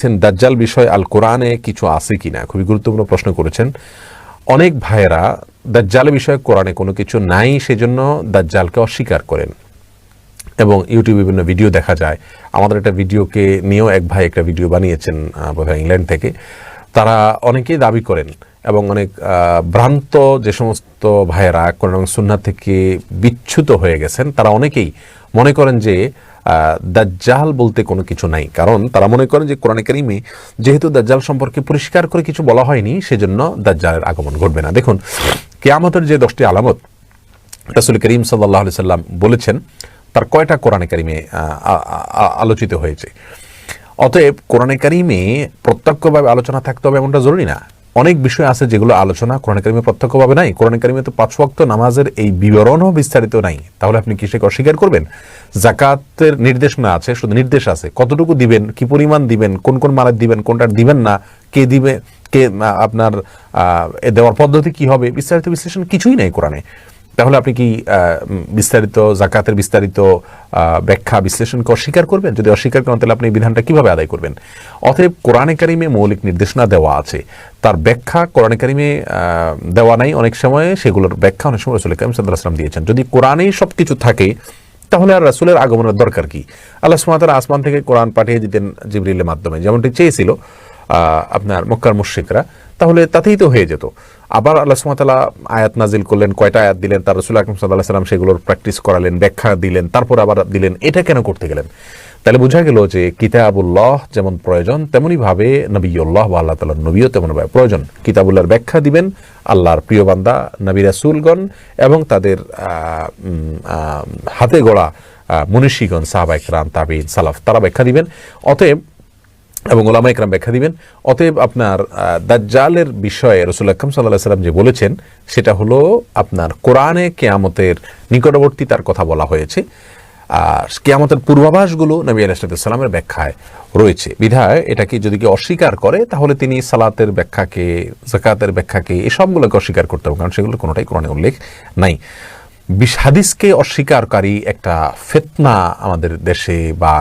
বলেছেন দাজ্জাল বিষয় আল কোরআনে কিছু আছে কিনা? খুবই গুরুত্বপূর্ণ প্রশ্ন করেছেন। অনেক ভাইয়েরা দাজ্জাল বিষয়ে কোরআনে কোনো কিছু নাই, সেজন্য দাজ্জালকে অস্বীকার করেন। এবং ইউটিউবে বিভিন্ন ভিডিও দেখা যায়। আমাদের একটা ভিডিওকে নিয়েও এক ভাই একটা ভিডিও বানিয়েছেন বোধহয় ইংল্যান্ড থেকে। তারা অনেকেই দাবি করেন এবং অনেক ভ্রান্ত যে সমস্ত ভাইয়েরা কোরআন এবং সুন্নাহ থেকে বিচ্যুত হয়ে গেছেন, তারা অনেকেই মনে করেন যে দাজ্জাল বলতে কোনো কিছু নাই। কারণ তারা মনে করেন যে কোরআন কারিমে যেহেতু দাজ্জাল সম্পর্কে পরিষ্কার করে কিছু বলা হয়নি, সেজন্য দাজ্জালের আগমন ঘটবে না। দেখুন, কেয়ামতের যে দশটি আলামত, রাসুল করিম সাল্লাহ সাল্লাম বলেছেন, তার কয়টা কোরআনে কারিমে আলোচিত হয়েছে? অতএব কোরআনে কারিমে প্রত্যক্ষভাবে আলোচনা থাকতে হবে এমনটা জরুরি না। অনেক বিষয় আছে যেগুলো আলোচনা কোরআন কারিমে প্রত্যক্ষভাবে নাই। কোরআন কারিমে তো পাঁচ ওয়াক্ত নামাজের এই বিবরণও বিস্তারিত নাই। তাহলে আপনি কিসেকে অস্বীকার করবেন? জাকাতের নির্দেশনা আছে, শুধু নির্দেশ আছে। কতটুকু দিবেন, কি পরিমাণ দিবেন, কোন কোন মালের দিবেন, কোনটা দিবেন না, কে দিবে, কে আপনার দেওয়ার পদ্ধতি কি হবে, বিস্তারিত বিশ্লেষণ কিছুই নেই কোরআনে। তাহলে আপনি কি বিস্তারিত জাকাতের বিস্তারিত ব্যাখ্যা বিশ্লেষণকে অস্বীকার করবেন? যদি অস্বীকার করেন, তাহলে আপনি বিধানটা কীভাবে আদায় করবেন? অতএব কোরআনে কারিমে মৌলিক নির্দেশনা দেওয়া আছে। তার ব্যাখ্যা কোরআনে কারিমে দেওয়া নাই অনেক সময়, সেগুলোর ব্যাখ্যা অনেক সময় রসুল কারিম সাল্লাহ আসলাম দিয়েছেন। যদি কোরআনেই সব কিছু থাকে, তাহলে আর রাসুলের আগমনের দরকার কি? আল্লাহ সুমাতার আসমান থেকে কোরআন পাঠিয়ে দিতেন জিবরিলের মাধ্যমে, যেমনটি চেয়েছিল। আপনার মক্কার মুশ্রিকরা, তাহলে তাতেই তো হয়ে যেত। আবার আল্লাহ সুমাতালা আয়াত নাজিল করলেন, কয়টা আয়াত দিলেন, তার রসুল আকরম সাল্লাহ সাল্লাম সেগুলোর প্র্যাকটিস করালেন, ব্যাখ্যা দিলেন, তারপর আবার দিলেন, এটা কেন করতে গেলেন? তাহলে বোঝা গেল যে কিতাবুল্লাহ যেমন প্রয়োজন তেমনই ভাবে নবীল্লাহ বা আল্লাহ তালার নবীও তেমন ভাবে প্রয়োজন। কিতাবুল্লাহর ব্যাখ্যা দিবেন আল্লাহর প্রিয় বান্দা, নবী রাসুলগণ এবং তাদের হাতে গড়া মনীষীগণ সাহাবাইক রাম তাবিন, সালাফ, তারা ব্যাখ্যা দিবেন। অতএব এবং ওলামা একরাম ব্যাখ্যা দিবেন। অতএব আপনার দাজ্জালের বিষয়ে রসুল আকরম সাল্লাহ সাল্লাম যে বলেছেন, সেটা হলো আপনার কোরআনে কেয়ামতের নিকটবর্তী তার কথা বলা হয়েছে। আর কেয়ামতের পূর্বাভাসগুলো নবী আলাইসালামের ব্যাখ্যায় রয়েছে। বিধায় এটাকে যদি কেউ অস্বীকার করে, তাহলে তিনি সালাতের ব্যাখ্যাকে জাকাতের ব্যাখ্যাকে এসবগুলোকে অস্বীকার করতে হবে, কারণ সেগুলো কোনোটাই কোরআনে উল্লেখ নাই। হাদিসকে অস্বীকারকারী একটা ফেতনা আমাদের দেশে বা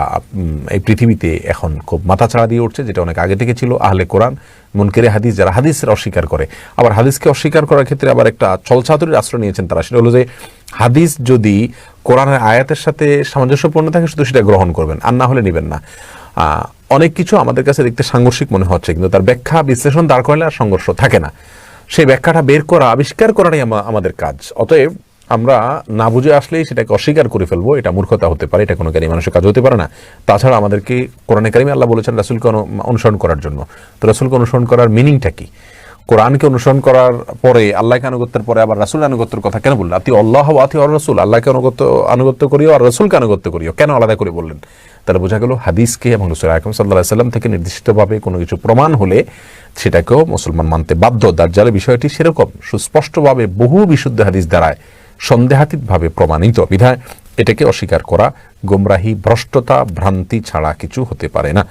এই পৃথিবীতে এখন খুব মাথাছাড়া দিয়ে উঠছে, যেটা অনেক আগে থেকে ছিল, আহলে কোরআন, মুনকেরে হাদিস, যারা হাদিসের অস্বীকার করে। আবার হাদিসকে অস্বীকার করার ক্ষেত্রে আবার একটা ছলছাতুরির আশ্রয় নিয়েছেন তারা, সেটা হলো যে, হাদিস যদি কোরআনের আয়াতের সাথে সামঞ্জস্যপূর্ণ থাকে, শুধু সেটা গ্রহণ করবেন, আর না হলে নেবেন না। অনেক কিছু আমাদের কাছে দেখতে সাংঘর্ষিক মনে হচ্ছে, কিন্তু তার ব্যাখ্যা, বিশ্লেষণ দাঁড় করলে আর সংঘর্ষ থাকে না। সেই ব্যাখ্যাটা বের করা, আবিষ্কার করাটাই আমাদের কাজ। অতএব আমরা না বুঝে আসলেই সেটাকে অস্বীকার করে ফেলব, এটা মূর্খতা হতে পারে, এটা কোনো জ্ঞানী মানুষের কাজ হতে পারে না। তাছাড়া আমাদেরকে কোরআনে কারিমে আল্লাহ বলেছেন রাসুলকে অনুসরণ করার জন্য। তো রাসুলকে অনুসরণ করার মিনিংটা কি? কোরআনকে অনুসরণ করার পরে আল্লাহকে আনুগত্যের পরে আবার রাসুল আনুগত্যের কথা কেন বললেন? আতি আল্লাহ আতি আর রসুল, আল্লাহকে অনুগত্য, আনুগত্য করিও আর রসুলকে আনুগত্য করিও, কেন আলাদা করে বললেন? তাহলে বোঝা গেল হাদিসকে এবং রসুল আকরম সাল্লাহ সাল্লাম থেকে নির্দিষ্টভাবে কোনো কিছু প্রমাণ হলে সেটাকেও মুসলমান মানতে বাধ্য। দার্জালের বিষয়টি সেরকম, সুস্পষ্টভাবে বহু বিশুদ্ধ হাদিস দ্বারায় সন্দেহাতীতভাবে প্রমাণিত বিধায় এটাকে অস্বীকার করা গোমরাহী ভ্রষ্টতা ভ্রান্তি ছাড়া কিছু হতে পারে না।